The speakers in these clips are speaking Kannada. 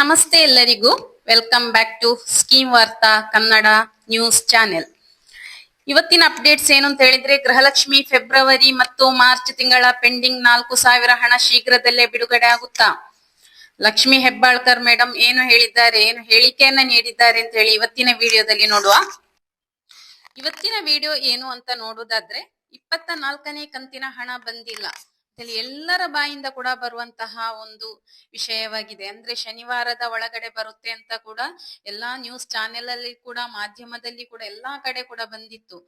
ನಮಸ್ತೆ ಎಲ್ಲರಿಗೂ. Welcome back to scheme Vartha Kannada news channel ಇವತ್ತಿನ ಅಪ್ಡೇಟ್ಸ್ ಏನು ಅಂತ ಹೇಳಿದ್ರೆ, ಗೃಹಲಕ್ಷ್ಮಿ ಫೆಬ್ರವರಿ ಮತ್ತು ಮಾರ್ಚ್ ತಿಂಗಳ ಪೆಂಡಿಂಗ್ ನಾಲ್ಕು ಸಾವಿರ ಹಣ ಶೀಘ್ರದಲ್ಲೇ ಬಿಡುಗಡೆ ಆಗುತ್ತಾ? ಲಕ್ಷ್ಮಿ ಹೆಬ್ಬಾಳ್ಕರ್ ಮೇಡಮ್ ಏನು ಹೇಳಿದ್ದಾರೆ, ಏನು ಹೇಳಿಕೆಯನ್ನ ನೀಡಿದ್ದಾರೆ ಅಂತ ಹೇಳಿ ಇವತ್ತಿನ ವಿಡಿಯೋದಲ್ಲಿ ನೋಡುವ. ಇವತ್ತಿನ ವಿಡಿಯೋ ಏನು ಅಂತ ನೋಡುವುದಾದ್ರೆ ಇಪ್ಪತ್ತ ನಾಲ್ಕನೇ ಕಂತಿನ ಹಣ ಬಂದಿಲ್ಲ. ಅಂತೇಳಿ ಎಲ್ಲರ ಬಾಯಿಂದ ಕೂಡ ಬರುವಂತಹ ಒಂದು ವಿಷಯವಾಗಿದೆ. ಅಂದ್ರೆ ಶನಿವಾರದ ಒಳಗಡೆ ಬರುತ್ತೆ ಅಂತ ಕೂಡ ಎಲ್ಲಾ ನ್ಯೂಸ್ ಚಾನೆಲ್ ಅಲ್ಲಿ ಕೂಡ, ಮಾಧ್ಯಮದಲ್ಲಿ ಕೂಡ ಎಲ್ಲಾ ಕಡೆ ಕೂಡ ಬಂದಿತ್ತು.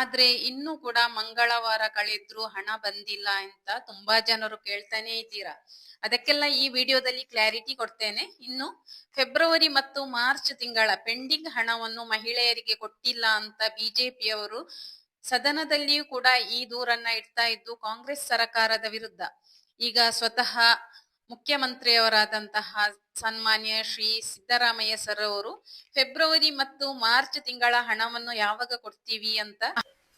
ಆದ್ರೆ ಇನ್ನೂ ಕೂಡ ಮಂಗಳವಾರ ಕಳೆದ್ರು ಹಣ ಬಂದಿಲ್ಲ ಅಂತ ತುಂಬಾ ಜನರು ಕೇಳ್ತಾನೆ ಇದ್ದೀರಾ? ಅದಕ್ಕೆಲ್ಲ ಈ ವಿಡಿಯೋದಲ್ಲಿ ಕ್ಲಾರಿಟಿ ಕೊಡ್ತೇನೆ. ಇನ್ನು ಫೆಬ್ರವರಿ ಮತ್ತು ಮಾರ್ಚ್ ತಿಂಗಳ ಪೆಂಡಿಂಗ್ ಹಣವನ್ನು ಮಹಿಳೆಯರಿಗೆ ಕೊಟ್ಟಿಲ್ಲ ಅಂತ ಬಿಜೆಪಿಯವರು ಸದನದಲ್ಲಿಯೂ ಕೂಡ ಈ ದೂರನ್ನ ಇಡ್ತಾ ಇದ್ದು ಕಾಂಗ್ರೆಸ್ ಸರಕಾರದ ವಿರುದ್ಧ ಈಗ ಸ್ವತಃ ಮುಖ್ಯಮಂತ್ರಿಯವರಾದಂತಹ ಸನ್ಮಾನ್ಯ ಶ್ರೀ ಸಿದ್ದರಾಮಯ್ಯ ಸರ್ ಅವರು ಫೆಬ್ರವರಿ ಮತ್ತು ಮಾರ್ಚ್ ತಿಂಗಳ ಹಣವನ್ನು ಯಾವಾಗ ಕೊಡ್ತೀವಿ ಅಂತ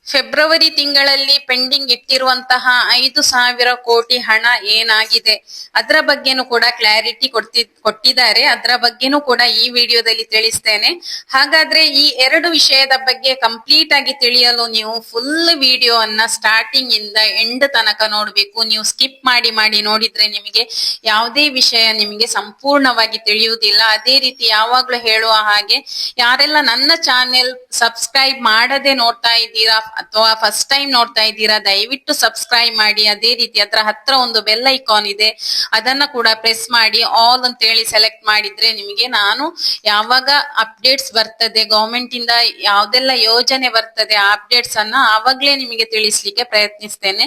ಫೆಬ್ರವರಿ ತಿಂಗಳಲ್ಲಿ ಪೆಂಡಿಂಗ್ ಇಟ್ಟಿರುವಂತಹ ಐದು ಸಾವಿರ ಕೋಟಿ ಹಣ ಏನಾಗಿದೆ? ಅದರ ಬಗ್ಗೆನೂ ಕೂಡ ಕ್ಲಾರಿಟಿ ಕೊಡ್ತಿ, ಕೊಟ್ಟಿದ್ದಾರೆ. ಅದರ ಬಗ್ಗೆನೂ ಕೂಡ ಈ ವಿಡಿಯೋದಲ್ಲಿ ತಿಳಿಸ್ತೇನೆ. ಹಾಗಾದ್ರೆ ಈ ಎರಡು ವಿಷಯದ ಬಗ್ಗೆ ಕಂಪ್ಲೀಟ್ ಆಗಿ ತಿಳಿಯಲು ನೀವು ಫುಲ್ ವಿಡಿಯೋ ಅನ್ನ ಸ್ಟಾರ್ಟಿಂಗ್ ಇಂದ ಎಂಡ್ ತನಕ ನೋಡ್ಬೇಕು. ನೀವು ಸ್ಕಿಪ್ ಮಾಡಿ ಮಾಡಿ ನೋಡಿದ್ರೆ ನಿಮಗೆ ಯಾವುದೇ ವಿಷಯ ನಿಮಗೆ ಸಂಪೂರ್ಣವಾಗಿ ತಿಳಿಯುವುದಿಲ್ಲ. ಅದೇ ರೀತಿ ಯಾವಾಗ್ಲೂ ಹೇಳುವ ಹಾಗೆ, ಯಾರೆಲ್ಲ ನನ್ನ ಚಾನೆಲ್ ಸಬ್ಸ್ಕ್ರೈಬ್ ಮಾಡದೆ ನೋಡ್ತಾ ಇದ್ದೀರಾ ಅಥವಾ ಫಸ್ಟ್ ಟೈಮ್ ನೋಡ್ತಾ ಇದ್ದೀರಾ, ದಯವಿಟ್ಟು ಸಬ್ಸ್ಕ್ರೈಬ್ ಮಾಡಿ. ಅದೇ ರೀತಿ ಅದರ ಹತ್ರ ಒಂದು ಬೆಲ್ ಐಕಾನ್ ಇದೆ. ಅದನ್ನ ಕೂಡ ಪ್ರೆಸ್ ಮಾಡಿ. ಆಲ್ ಅಂತ ಹೇಳಿ ಸೆಲೆಕ್ಟ್ ಮಾಡಿದ್ರೆ ನಿಮಗೆ ನಾನು ಯಾವಾಗ ಅಪ್ಡೇಟ್ಸ್ ಬರ್ತದೆ ಗವರ್ಮೆಂಟ್ ಇಂದ ಯಾವ್ದೆಲ್ಲ ಯೋಜನೆ ಬರ್ತದೆ, ಆ ಅಪ್ಡೇಟ್ಸ್ ಅನ್ನ ಆವಾಗ್ಲೇ ನಿಮಗೆ ತಿಳಿಸ್ಲಿಕ್ಕೆ ಪ್ರಯತ್ನಿಸ್ತೇನೆ.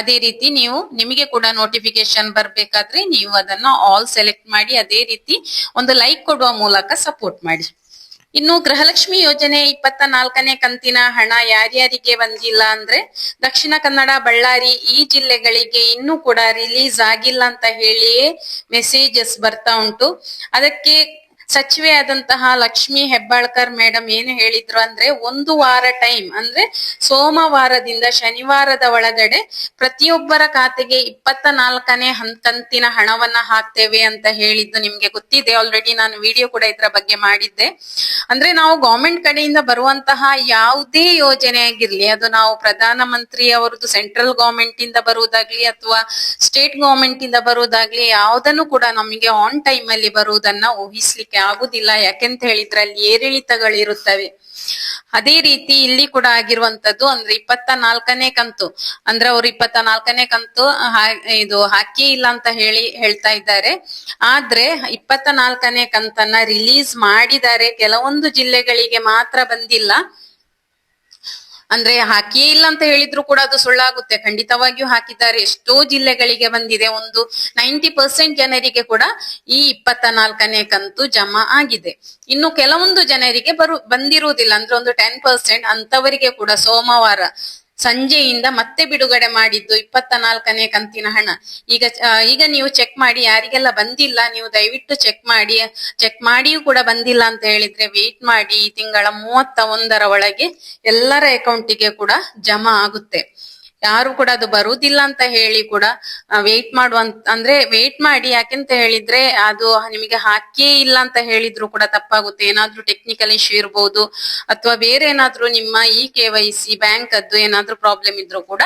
ಅದೇ ರೀತಿ ನೀವು ನಿಮಗೆ ಕೂಡ ನೋಟಿಫಿಕೇಶನ್ ಬರ್ಬೇಕಾದ್ರೆ ನೀವು ಅದನ್ನ ಆಲ್ ಸೆಲೆಕ್ಟ್ ಮಾಡಿ, ಅದೇ ರೀತಿ ಒಂದು ಲೈಕ್ ಕೊಡುವ ಮೂಲಕ ಸಪೋರ್ಟ್ ಮಾಡಿ. ಇನ್ನು ಗೃಹಲಕ್ಷ್ಮಿ ಯೋಜನೆ ಇಪ್ಪತ್ತ ನಾಲ್ಕನೇ ಕಂತಿನ ಹಣ ಯಾರ್ಯಾರಿಗೆ ಬಂದಿಲ್ಲ ಅಂದ್ರೆ ದಕ್ಷಿಣ ಕನ್ನಡ, ಬಳ್ಳಾರಿ ಈ ಜಿಲ್ಲೆಗಳಿಗೆ ಇನ್ನೂ ಕೂಡ ರಿಲೀಸ್ ಆಗಿಲ್ಲ ಅಂತ ಹೇಳಿಯೇ ಮೆಸೇಜಸ್ ಬರ್ತಾ ಉಂಟು. ಅದಕ್ಕೆ ಸಚಿವೆ ಆದಂತಹ ಲಕ್ಷ್ಮಿ ಹೆಬ್ಬಾಳ್ಕರ್ ಮೇಡಮ್ ಏನು ಹೇಳಿದ್ರು ಅಂದ್ರೆ, ಒಂದು ವಾರ ಟೈಮ್, ಅಂದ್ರೆ ಸೋಮವಾರದಿಂದ ಶನಿವಾರದ ಒಳಗಡೆ ಪ್ರತಿಯೊಬ್ಬರ ಖಾತೆಗೆ ಇಪ್ಪತ್ತ ನಾಲ್ಕನೇ ಕಂತಿನ ಹಣವನ್ನ ಹಾಕ್ತೇವೆ ಅಂತ ಹೇಳಿದ್ದು ನಿಮ್ಗೆ ಗೊತ್ತಿದೆ. ಆಲ್ರೆಡಿ ನಾನು ವಿಡಿಯೋ ಕೂಡ ಇದ್ರ ಬಗ್ಗೆ ಮಾಡಿದ್ದೆ. ಅಂದ್ರೆ ನಾವು ಗವರ್ಮೆಂಟ್ ಕಡೆಯಿಂದ ಬರುವಂತಹ ಯಾವುದೇ ಯೋಜನೆ ಆಗಿರ್ಲಿ, ಅದು ನಾವು ಪ್ರಧಾನ ಮಂತ್ರಿ ಅವರದ್ದು ಸೆಂಟ್ರಲ್ ಗವರ್ಮೆಂಟ್ ಇಂದ ಬರುವುದಾಗ್ಲಿ ಅಥವಾ ಸ್ಟೇಟ್ ಗವರ್ಮೆಂಟ್ ಇಂದ ಬರುವುದಾಗ್ಲಿ, ಯಾವುದನ್ನು ಕೂಡ ನಮಗೆ ಆನ್ ಟೈಮ್ ಅಲ್ಲಿ ಬರುವುದನ್ನ ಊಹಿಸ್ಲಿಕ್ಕೆ ಆಗುದಿಲ್ಲ. ಯಾಕೆಂತ ಹೇಳಿದ್ರೆ ಅಲ್ಲಿ ಏರಿಳಿತಗಳಿರುತ್ತವೆ. ಅದೇ ರೀತಿ ಇಲ್ಲಿ ಕೂಡ ಆಗಿರುವಂತದ್ದು ಅಂದ್ರೆ ಇಪ್ಪತ್ತ ನಾಲ್ಕನೇ ಕಂತು. ಅಂದ್ರೆ ಅವ್ರು ಇಪ್ಪತ್ತ ನಾಲ್ಕನೇ ಕಂತು ಇದು ಹಾಕಿ ಇಲ್ಲ ಅಂತ ಹೇಳಿ ಹೇಳ್ತಾ ಇದ್ದಾರೆ. ಆದ್ರೆ ಇಪ್ಪತ್ತ ನಾಲ್ಕನೇ ಕಂತನ್ನ ರಿಲೀಸ್ ಮಾಡಿದ್ದಾರೆ. ಕೆಲವೊಂದು ಜಿಲ್ಲೆಗಳಿಗೆ ಮಾತ್ರ ಬಂದಿಲ್ಲ. ಅಂದ್ರೆ ಹಾಕಿಯೇ ಇಲ್ಲ ಅಂತ ಹೇಳಿದ್ರು ಕೂಡ ಅದು ಸುಳ್ಳಾಗುತ್ತೆ. ಖಂಡಿತವಾಗಿಯೂ ಹಾಕಿದ್ದಾರೆ. ಎಷ್ಟೋ ಜಿಲ್ಲೆಗಳಿಗೆ ಬಂದಿದೆ. ಒಂದು ನೈಂಟಿ ಪರ್ಸೆಂಟ್ ಜನರಿಗೆ ಕೂಡ ಈ ಇಪ್ಪತ್ತ ನಾಲ್ಕನೇ ಕಂತು ಜಮಾ ಆಗಿದೆ. ಇನ್ನು ಕೆಲವೊಂದು ಜನರಿಗೆ ಬರು ಬಂದಿರುವುದಿಲ್ಲ. ಅಂದ್ರೆ ಒಂದು ಟೆನ್ ಪರ್ಸೆಂಟ್ ಅಂತವರಿಗೆ ಕೂಡ ಸೋಮವಾರ ಸಂಜೆಯಿಂದ ಮತ್ತೆ ಬಿಡುಗಡೆ ಮಾಡಿದ್ದು ಇಪ್ಪತ್ತ ನಾಲ್ಕನೇ ಕಂತಿನ ಹಣ. ಈಗ ಈಗ ನೀವು ಚೆಕ್ ಮಾಡಿ, ಯಾರಿಗೆಲ್ಲ ಬಂದಿಲ್ಲ, ನೀವು ದಯವಿಟ್ಟು ಚೆಕ್ ಮಾಡಿ, ಚೆಕ್ ಮಾಡಿಯೂ ಕೂಡ ಬಂದಿಲ್ಲ ಅಂತ ಹೇಳಿದ್ರೆ ವೇಟ್ ಮಾಡಿ, ಈ ತಿಂಗಳ ಮೂವತ್ತ ಒಂದರ ಒಳಗೆ ಎಲ್ಲರ ಅಕೌಂಟಿಗೆ ಕೂಡ ಜಮಾ ಆಗುತ್ತೆ. ಯಾರು ಕೂಡ ಅದು ಬರುವುದಿಲ್ಲ ಅಂತ ಹೇಳಿ ಕೂಡ ವೇಟ್ ಮಾಡುವಂತ, ಅಂದ್ರೆ ವೇಟ್ ಮಾಡಿ, ಯಾಕೆಂತ ಹೇಳಿದ್ರೆ ಅದು ನಿಮಗೆ ಹಾಕಿಯೇ ಇಲ್ಲ ಅಂತ ಹೇಳಿದ್ರು ಕೂಡ ತಪ್ಪಾಗುತ್ತೆ. ಏನಾದ್ರೂ ಟೆಕ್ನಿಕಲ್ ಇಶ್ಯೂ ಇರ್ಬೋದು, ಅಥವಾ ಬೇರೆ ಏನಾದ್ರೂ ನಿಮ್ಮ E K Y C bank ಅದು ಏನಾದ್ರೂ ಪ್ರಾಬ್ಲಮ್ ಇದ್ರೂ ಕೂಡ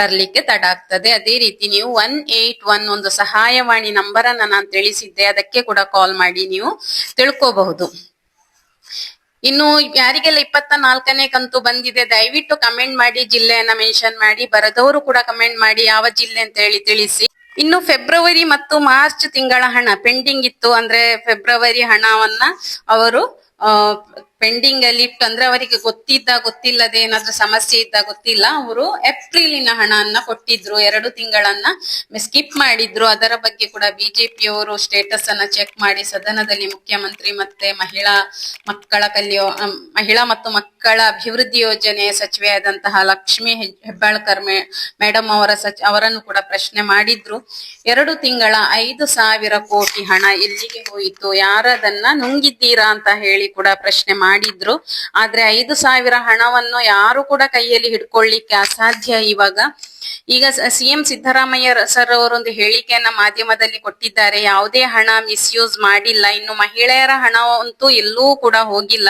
ಬರ್ಲಿಕ್ಕೆ ತಡ ಆಗ್ತದೆ. ಅದೇ ರೀತಿ ನೀವು ಒನ್ ಏಟ್ ಒನ್ ಒಂದು ಸಹಾಯವಾಣಿ ನಂಬರ್ ಅನ್ನ ನಾನು ತಿಳಿಸಿದ್ದೆ, ಅದಕ್ಕೆ ಕೂಡ ಕಾಲ್ ಮಾಡಿ ನೀವು ತಿಳ್ಕೋಬಹುದು. ಇನ್ನು ಯಾರಿಗೆಲ್ಲ ಇಪ್ಪತ್ತ ನಾಲ್ಕನೇ ಕಂತು ಬಂದಿದೆ, ದಯವಿಟ್ಟು ಕಮೆಂಟ್ ಮಾಡಿ, ಜಿಲ್ಲೆಯನ್ನ ಮೆನ್ಷನ್ ಮಾಡಿ, ಬರದವರು ಕೂಡ ಕಮೆಂಟ್ ಮಾಡಿ, ಯಾವ ಜಿಲ್ಲೆ ಅಂತ ಹೇಳಿ ತಿಳಿಸಿ. ಇನ್ನು ಫೆಬ್ರವರಿ ಮತ್ತು ಮಾರ್ಚ್ ತಿಂಗಳ ಹಣ ಪೆಂಡಿಂಗ್ ಇತ್ತು ಅಂದ್ರೆ ಫೆಬ್ರವರಿ ಹಣವನ್ನ ಅವರು ಪೆಂಡಿಂಗ್ ಅಲ್ಲಿ ಇಟ್ಟು ಅಂದ್ರೆ ಅವರಿಗೆ ಗೊತ್ತಿದ್ದ, ಗೊತ್ತಿಲ್ಲದೆ ಏನಾದ್ರೂ ಸಮಸ್ಯೆ ಇದ್ದ, ಗೊತ್ತಿಲ್ಲ. ಅವರು ಏಪ್ರಿಲಿನ ಹಣವನ್ನ ಕೊಟ್ಟಿದ್ರು, ಎರಡು ತಿಂಗಳನ್ನ ಸ್ಕಿಪ್ ಮಾಡಿದ್ರು. ಅದರ ಬಗ್ಗೆ ಕೂಡ ಬಿಜೆಪಿಯವರು ಸ್ಟೇಟಸ್ ಅನ್ನ ಚೆಕ್ ಮಾಡಿ ಸದನದಲ್ಲಿ ಮುಖ್ಯಮಂತ್ರಿ ಮತ್ತೆ ಮಹಿಳಾ ಮಕ್ಕಳ ಕಲ್ಯೋ ಮಹಿಳಾ ಮತ್ತು ಮಕ್ಕಳ ಅಭಿವೃದ್ಧಿ ಯೋಜನೆ ಸಚಿವೆಯಾದಂತಹ ಲಕ್ಷ್ಮಿ ಹೆಬ್- ಹೆಬ್ಬಾಳ್ಕರ್ ಮೇಡಮ್ ಅವರ ಸಚ್, ಅವರನ್ನು ಕೂಡ ಪ್ರಶ್ನೆ ಮಾಡಿದ್ರು. ಎರಡು ತಿಂಗಳ ಐದು ಸಾವಿರ ಕೋಟಿ ಹಣ ಎಲ್ಲಿಗೆ ಹೋಯಿತು, ಯಾರದನ್ನ ನುಂಗಿದ್ದೀರಾ ಅಂತ ಹೇಳಿ ಕೂಡ ಪ್ರಶ್ನೆ ಮಾಡಿದ್ರು. ಆದ್ರೆ ಐದು ಸಾವಿರ ಹಣವನ್ನು ಯಾರು ಕೂಡ ಕೈಯಲ್ಲಿ ಹಿಡ್ಕೊಳ್ಳಿಕ್ಕೆ ಅಸಾಧ್ಯ ಇವಾಗ. ಈಗ ಸಿಎಂ ಸಿದ್ದರಾಮಯ್ಯ ಸರ್ ಅವರೊಂದು ಹೇಳಿಕೆಯನ್ನ ಮಾಧ್ಯಮದಲ್ಲಿ ಕೊಟ್ಟಿದ್ದಾರೆ. ಯಾವುದೇ ಹಣ ಮಿಸ್ಯೂಸ್ ಮಾಡಿಲ್ಲ. ಇನ್ನು ಮಹಿಳೆಯರ ಹಣ ಅಂತೂ ಎಲ್ಲೂ ಕೂಡ ಹೋಗಿಲ್ಲ.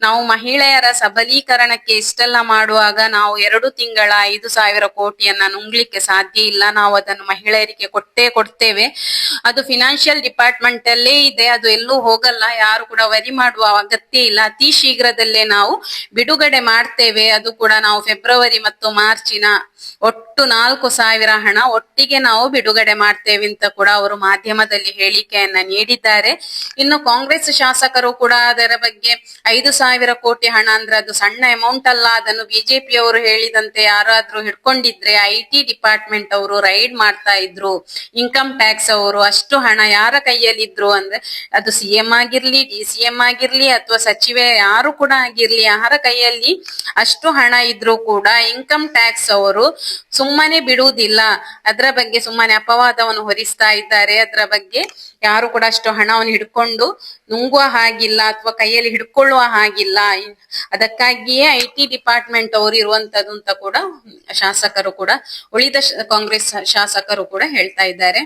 ನಾವು ಮಹಿಳೆಯರ ಸಬಲೀಕರಣಕ್ಕೆ ಇಷ್ಟೆಲ್ಲ ಮಾಡುವಾಗ ನಾವು ಎರಡು ತಿಂಗಳ ಐದು ಸಾವಿರ ಕೋಟಿಯನ್ನ ನುಂಗ್ಲಿಕ್ಕೆ ಸಾಧ್ಯ ಇಲ್ಲ. ನಾವು ಅದನ್ನು ಮಹಿಳೆಯರಿಗೆ ಕೊಟ್ಟೇ ಕೊಡ್ತೇವೆ. ಅದು ಫಿನಾನ್ಷಿಯಲ್ ಡಿಪಾರ್ಟ್ಮೆಂಟ್ ಅಲ್ಲೇ ಇದೆ. ಅದು ಎಲ್ಲೂ ಹೋಗಲ್ಲ. ಯಾರು ಕೂಡ ವರಿ ಮಾಡುವ ಅಗತ್ಯ ಇಲ್ಲ. ಅತಿ ಶೀಘ್ರದಲ್ಲೇ ನಾವು ಬಿಡುಗಡೆ ಮಾಡ್ತೇವೆ. ಅದು ಕೂಡ ನಾವು ಫೆಬ್ರವರಿ ಮತ್ತು ಮಾರ್ಚಿನ ಒಟ್ಟು ನಾಲ್ಕು ಸಾವಿರ ಹಣ ಒಟ್ಟಿಗೆ ನಾವು ಬಿಡುಗಡೆ ಮಾಡ್ತೇವೆ ಅಂತ ಕೂಡ ಅವರು ಮಾಧ್ಯಮದಲ್ಲಿ ಹೇಳಿಕೆಯನ್ನ ನೀಡಿದ್ದಾರೆ. ಇನ್ನು ಕಾಂಗ್ರೆಸ್ ಶಾಸಕರು ಕೂಡ ಅದರ ಬಗ್ಗೆ ಐದು ಸಾವಿರ ಕೋಟಿ ಹಣ ಅಂದ್ರೆ ಅದು ಸಣ್ಣ ಅಮೌಂಟ್ ಅಲ್ಲ. ಅದನ್ನು ಬಿಜೆಪಿಯವರು ಹೇಳಿದಂತೆ ಯಾರಾದ್ರೂ ಹಿಡ್ಕೊಂಡಿದ್ರೆ ಐ ಟಿ ಡಿಪಾರ್ಟ್ಮೆಂಟ್ ಅವರು ರೈಡ್ ಮಾಡ್ತಾ ಇದ್ರು. ಇನ್ಕಮ್ ಟ್ಯಾಕ್ಸ್ ಅವರು ಅಷ್ಟು ಹಣ ಯಾರ ಕೈಯಲ್ಲಿ ಇದ್ರು ಅಂದ್ರೆ ಅದು ಸಿಎಂ ಆಗಿರ್ಲಿ ಡಿ ಆಗಿರ್ಲಿ ಅಥವಾ ಸಚಿವೆ ಯಾರು ಕೂಡ ಆಗಿರ್ಲಿ ಯಾರ ಕೈಯಲ್ಲಿ ಅಷ್ಟು ಹಣ ಇದ್ರೂ ಕೂಡ ಇನ್ಕಮ್ ಟ್ಯಾಕ್ಸ್ ಅವರು ಸುಮ್ಮನೆ ಬಿಡುವುದಿಲ್ಲ. ಅದರ ಬಗ್ಗೆ ಸುಮ್ಮನೆ ಅಪವಾದವನ್ನು ಹೊರಿಸ್ತಾ ಇದ್ದಾರೆ. ಅದರ ಬಗ್ಗೆ ಯಾರು ಕೂಡ ಅಷ್ಟು ಹಣವನ್ನು ಹಿಡ್ಕೊಂಡು ನುಂಗುವ ಹಾಗಿಲ್ಲ ಅಥವಾ ಕೈಯಲ್ಲಿ ಹಿಡ್ಕೊಳ್ಳುವ ಹಾಗಿಲ್ಲ. ಅದಕ್ಕಾಗಿಯೇ ಐ ಟಿ ಡಿಪಾರ್ಟ್ಮೆಂಟ್ ಅವರು ಇರುವಂತದ್ದು ಅಂತ ಕೂಡ ಶಾಸಕರು ಕೂಡ, ಉಳಿದ ಕಾಂಗ್ರೆಸ್ ಶಾಸಕರು ಕೂಡ ಹೇಳ್ತಾ ಇದ್ದಾರೆ.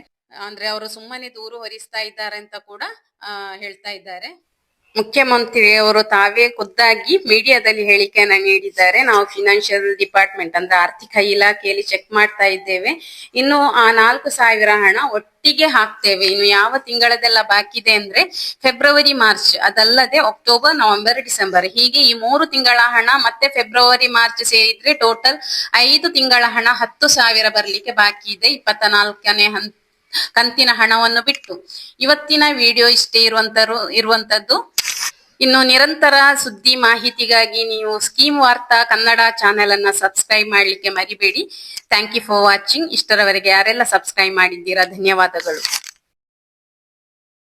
ಅಂದ್ರೆ ಅವರು ಸುಮ್ಮನೆ ದೂರು ಹೊರಿಸ್ತಾ ಇದ್ದಾರೆ ಅಂತ ಕೂಡ ಹೇಳ್ತಾ ಇದ್ದಾರೆ. ಮುಖ್ಯಮಂತ್ರಿ ಅವರು ತಾವೇ ಖುದ್ದಾಗಿ ಮೀಡಿಯಾದಲ್ಲಿ ಹೇಳಿಕೆಯನ್ನ ನೀಡಿದ್ದಾರೆ. ನಾವು ಫಿನಾನ್ಷಿಯಲ್ ಡಿಪಾರ್ಟ್ಮೆಂಟ್ ಅಂದ್ರೆ ಆರ್ಥಿಕ ಇಲಾಖೆಯಲ್ಲಿ ಚೆಕ್ ಮಾಡ್ತಾ ಇದ್ದೇವೆ. ಇನ್ನು ಆ ನಾಲ್ಕು ಸಾವಿರ ಹಣ ಒಟ್ಟಿಗೆ ಹಾಕ್ತೇವೆ. ಇನ್ನು ಯಾವ ತಿಂಗಳದೆಲ್ಲ ಬಾಕಿ ಇದೆ ಅಂದ್ರೆ ಫೆಬ್ರವರಿ, ಮಾರ್ಚ್. ಅದಲ್ಲದೆ ಅಕ್ಟೋಬರ್, ನವೆಂಬರ್, ಡಿಸೆಂಬರ್. ಹೀಗೆ ಈ ಮೂರು ತಿಂಗಳ ಹಣ ಮತ್ತೆ ಫೆಬ್ರವರಿ, ಮಾರ್ಚ್ ಸೇರಿದ್ರೆ ಟೋಟಲ್ ಐದು ತಿಂಗಳ ಹಣ ಹತ್ತು ಸಾವಿರ ಬರ್ಲಿಕ್ಕೆ ಬಾಕಿ ಇದೆ. ಇಪ್ಪತ್ತ ನಾಲ್ಕನೇ ಹಂತ ಕಂತಿನ ಹಣವನ್ನು ಬಿಟ್ಟು. ಇವತ್ತಿನ ವಿಡಿಯೋ ಇಷ್ಟೇ ಇರುವಂತರು, ಇರುವಂತದ್ದು ಇನ್ನು ನಿರಂತರ ಸುದ್ದಿ ಮಾಹಿತಿಗಾಗಿ ನೀವು ಸ್ಕೀಮ್ ವಾರ್ತಾ ಕನ್ನಡ ಚಾನೆಲ್ ಅನ್ನ ಸಬ್ಸ್ಕ್ರೈಬ್ ಮಾಡ್ಲಿಕ್ಕೆ ಮರಿಬೇಡಿ. ಥ್ಯಾಂಕ್ ಯು ಫಾರ್ ವಾಚಿಂಗ್ ಇಷ್ಟರವರೆಗೆ ಯಾರೆಲ್ಲ ಸಬ್ಸ್ಕ್ರೈಬ್ ಮಾಡಿದ್ದೀರಾ? ಧನ್ಯವಾದಗಳು.